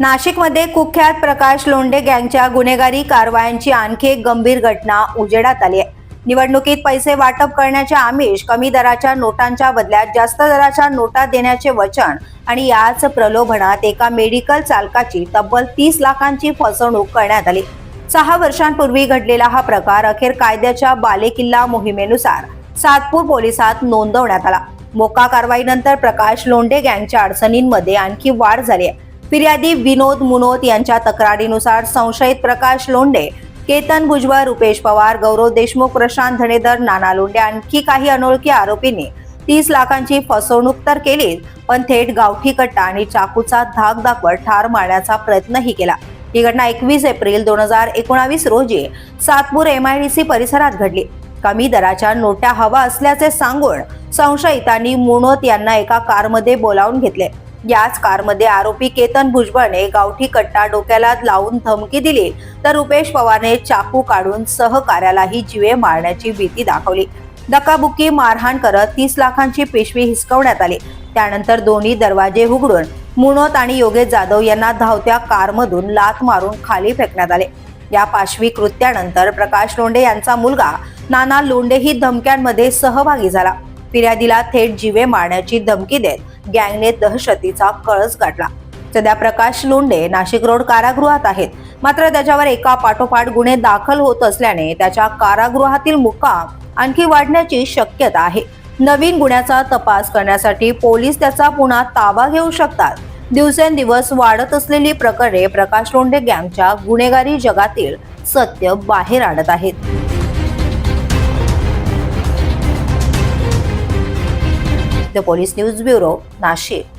नाशिकमध्ये कुख्यात प्रकाश लोंढे गँगच्या गुन्हेगारी कारवायांची आणखी एक गंभीर घटना उजेडात आली आहे. निवडणुकीत पैसे वाटप करण्याचे आमिष कमी दराच्या नोटांच्या बदल्यात जास्त दराच्या नोटा देण्याचे वचन आणि याच प्रलोभनात एका मेडिकल चालकाची तब्बल तीस लाखांची फसवणूक करण्यात आली. सहा वर्षांपूर्वी घडलेला हा प्रकार अखेर कायद्याच्या बालेकिल्ला मोहिमेनुसार सातपूर पोलिसात नोंदवण्यात आला. मोका कारवाईनंतर प्रकाश लोंढे गँगच्या अडचणींमध्ये आणखी वाढ झाली आहे. फिर्यादी विनोद मुनोत यांच्या तक्रारीनुसार संशयित प्रकाश लोंडे केतन भुजबळ रुपेश पवार गौरव देशमुख प्रशांत धनेदर नाना लोंडे आणखी काही अनोळखी आरोपींनी तीस लाखांची फसवणूक तर केलीच पण थेट गावठी कट्टा आणि चाकूचा धाक दाखवत ठार मारण्याचा प्रयत्नही केला. ही घटना एकवीस एप्रिल दोन हजार एकोणावीस रोजी सातपूर एमआयडीसी परिसरात घडली. कमी दराच्या नोट्या हवा असल्याचे सांगून संशयितांनी मुनोत यांना एका कारमध्ये बोलावून घेतले. याच कारमध्ये आरोपी केतन भुजबळने गावठी कट्टा डोक्याला लावून धमकी दिली. तर रुपेश पवारने चाकू काढून सहकार्यालाही जिवे मारण्याची भीती दाखवली. धक्काबुक्की मारहाण करत तीस लाखांची पिशवी हिसकवण्यात आली. त्यानंतर दोन्ही दरवाजे उघडून मुनोत आणि योगेश जाधव यांना धावत्या कारमधून लात मारून खाली फेकण्यात आले. या पाशवी कृत्यानंतर प्रकाश लोंढे यांचा मुलगा नाना लोंढेही धमक्यांमध्ये सहभागी झाला. फिर्यादीला थेट जीवे मारण्याची धमकी देत गँगने दहशतीचा कळस गाठला. सध्या प्रकाश लोंडे नाशिक रोड कारागृहात आहेत. मात्र त्याच्यावर एका पाठोपाठ गुन्हे दाखल होत असल्याने त्याच्या कारागृहातील मुक्काम आणखी वाढण्याची शक्यता आहे. नवीन गुन्ह्याचा तपास करण्यासाठी पोलीस त्याचा पुन्हा ताबा घेऊ शकतात. दिवसेंदिवस वाढत असलेली प्रकरणे प्रकाश लोंढे गँगच्या गुन्हेगारी जगातील सत्य बाहेर आणत आहेत. The police news bureau Nashik.